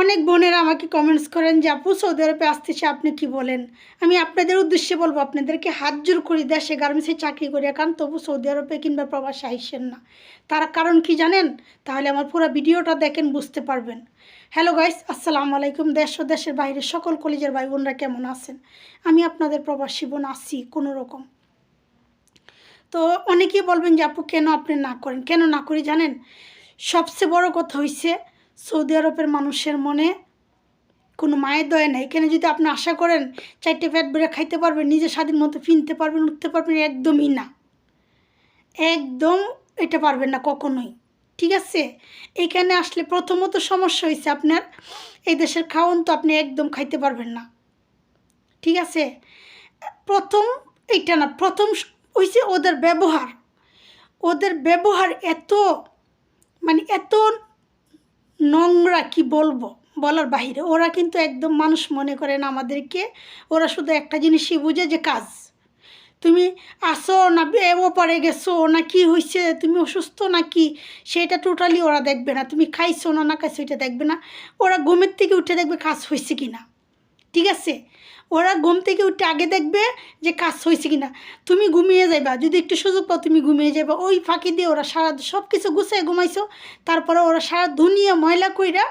অনেক বোনেরা আমাকে কমেন্টস করেন যে, আপু সৌদি আরবে আসতেছে, আপনি কি বলেন? আমি আপনাদের উদ্দেশ্যে বলব, আপনাদেরকে হাত জোর করি দেশে গার্মেন্টসে চাকরি করি কারণ তবু সৌদি আরবে কিংবা প্রবাসে আইসেন না। তার কারণ কি জানেন? তাহলে আমার পুরো ভিডিওটা দেখেন, বুঝতে পারবেন। হ্যালো গাইস আসসালামু আলাইকুম। দেশ ও দেশের বাইরে সকল কলেজের ভাই বোনরা কেমন আছেন? আমি আপনাদের প্রবাসী বোন আসি কোনো রকম। তো অনেকেই বলবেন যে, আপু, কেন আপনি না করেন? কেন না করি জানেন? সবচেয়ে বড় কথা হইছে সৌদি আরবের মানুষের মনে কোনো মায়ের দয়া নেই। এখানে যদি আপনি আশা করেন চারটে ফ্যাট বেড়ে খাইতে পারবেন, নিজে স্বাধীন মতো ফিনতে পারবেন, উঠতে পারবেন, একদমই না। একদম এটা পারবেন না কখনোই। ঠিক আছে? এখানে আসলে প্রথমত সমস্যা হয়েছে আপনার, এই দেশের খাওয়ান তো আপনি একদম খাইতে পারবেন না। ঠিক আছে? প্রথম এইটা না, প্রথম হয়েছে ওদের ব্যবহার। ওদের ব্যবহার এত মানে এত নোংরা কি বলব? বলার বাহিরে। ওরা কিন্তু একদম মানুষ মনে করেন আমাদেরকে। ওরা শুধু একটা জিনিসই বুঝে যে কাজ। তুমি আসো না, এও পরে গেছো না কি হয়েছে তুমি অসুস্থ না কি? সেটা টোটালি ওরা দেখবে না। তুমি খাইছো না না খাইছো, এটা দেখবে না। ওরা ঘুমের থেকে উঠে দেখবে কাজ হয়েছে কি না ঠিক আছে? ওরা ঘুম থেকে উঠে আগে দেখবে যে কাজ হয়েছে কিনা। তুমি ঘুমিয়ে যাইবা, যদি একটু সুযোগ পাও তুমি ঘুমিয়ে যাবা ওই ফাঁকি দিয়ে ওরা সারা সব কিছু গুছিয়ে ঘুমাইছো। তারপরে ওরা সারা দুনিয়া ময়লা কইরা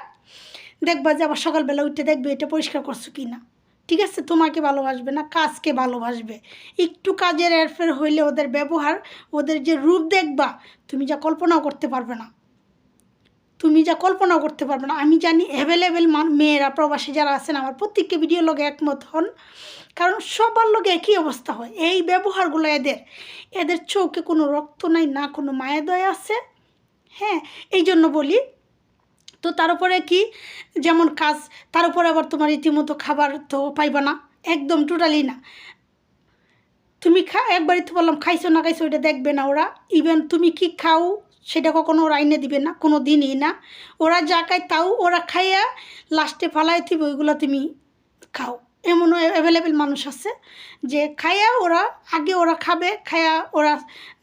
দেখবা যে আবার সকালবেলা উঠে দেখবে এটা পরিষ্কার করছ কি না ঠিক আছে? তোমাকে ভালোবাসবে না, কাজকে ভালোবাসবে। একটু কাজের এরফের হইলে ওদের ব্যবহার, ওদের যে রূপ দেখবা, তুমি যা কল্পনাও করতে পারবে না। তুমি যা কল্পনা করতে পারবে না। আমি জানি অ্যাভেলেবেল মেয়েরা, প্রবাসী যারা আছেন, আমার প্রত্যেককে ভিডিও লগে একমত হন। কারণ সবার লোকে একই অবস্থা হয়। এই ব্যবহারগুলো এদের। এদের চোখে কোনো রক্ত নাই, না কোনো মায়া দয়া আছে। হ্যাঁ এই জন্য বলি। তো তার উপরে কি? যেমন কাজ, তার উপরে আবার তোমার রীতিমতো খাবার তো পাইবা না। একদম টোটালি না। তুমি খা একবারই তো বললাম, খাইছো না খাইছো, ওইটা দেখবে না ওরা। ইভেন তুমি কি খাও সেটা কখনো ওরা আইনে দিবে না, কোনো দিনই না। ওরা যা খায় তাও ওরা খাইয়া লাস্টে ফালাই থিবে ওইগুলো তুমি খাও। এমনও অ্যাভেলেবেল মানুষ আছে যে খাইয়া ওরা, আগে ওরা খাবে, খাইয়া ওরা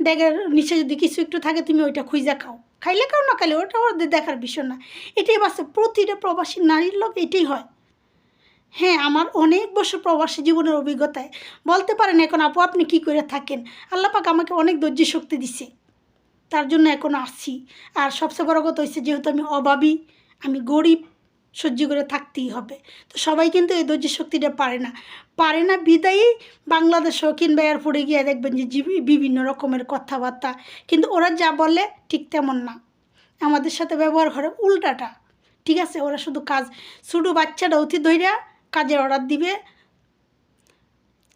ড্যাগের নিচে যদি কিছু একটু থাকে তুমি ওইটা খুঁজা খাও। খাইলে খাও, না খাইলে ওটা ওদের দেখার বিষয় না। এটাই বাসে প্রতিটা প্রবাসী নারীর লোক এটাই হয়। হ্যাঁ আমার অনেক বছর প্রবাসী জীবনের অভিজ্ঞতায়। বলতে পারেন এখন আপু, আপনি কী করে থাকেন? আল্লাপাক আমাকে অনেক ধৈর্য শক্তি দিছে। তার জন্য এখন আসছি। আর সবচেয়ে বড় কথা হচ্ছে যেহেতু আমি অভাবী, আমি গরিব, সহ্য করে থাকতেই হবে। তো সবাই কিন্তু এই ধৈর্য শক্তিটা পারে না। পারে না বিদায়ী বাংলাদেশও কিংবা এয়ারপোর্টে গিয়ে দেখবেন যে বিভিন্ন রকমের কথাবার্তা। কিন্তু ওরা যা বলে ঠিক তেমন না। আমাদের সাথে ব্যবহার করে উল্টাটা। ঠিক আছে, ওরা শুধু কাজ ছোটো বাচ্চাটা অতি ধৈর্যা কাজের অর্ডার দিবে।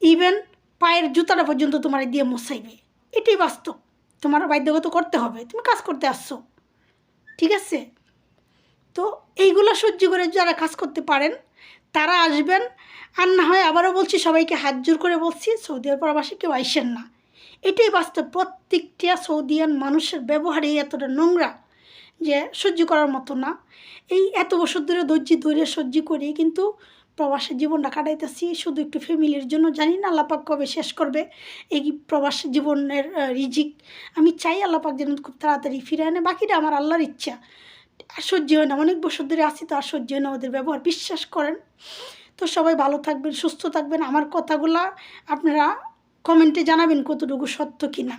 ইভেন পায়ের জুতাটা পর্যন্ত তোমার দিয়ে মশাইবে এটাই বাস্তব। তোমার বাধ্যগত করতে হবে, তুমি কাজ করতে আসছো। ঠিক আছে? তো এইগুলো সহ্য করে যারা কাজ করতে পারেন, তারা আসবেন, আর না হয় আবারও বলছি, সবাইকে হাত জোর করে বলছি, সৌদি আরব প্রবাসী কেউ আইসেন না। এটাই বাস্তব, প্রত্যেকটা সৌদিয়ান মানুষের ব্যবহারে এতটা নোংরা যে সহ্য করার মতো না। এই এত বছর ধরে ধৈর্য ধরে সহ্য করি, কিন্তু প্রবাসের জীবনটা কাটাইতেছি, শুধু একটু ফ্যামিলির জন্য জানি না আল্লাপাক কবে শেষ করবে। এই প্রবাস জীবনের রিজিক আমি চাই আল্লাপাক যেন খুব তাড়াতাড়ি ফিরে আনে। বাকিটা আমার আল্লাহর ইচ্ছা। আর সহ্য হয় না, অনেক বছর ধরে আসি তো আর সহ্য হয় না ওদের ব্যবহার। বিশ্বাস করেন। তো সবাই ভালো থাকবেন, সুস্থ থাকবেন। আমার কথাগুলা আপনারা কমেন্টে জানাবেন কতটুকু সত্য কিনা।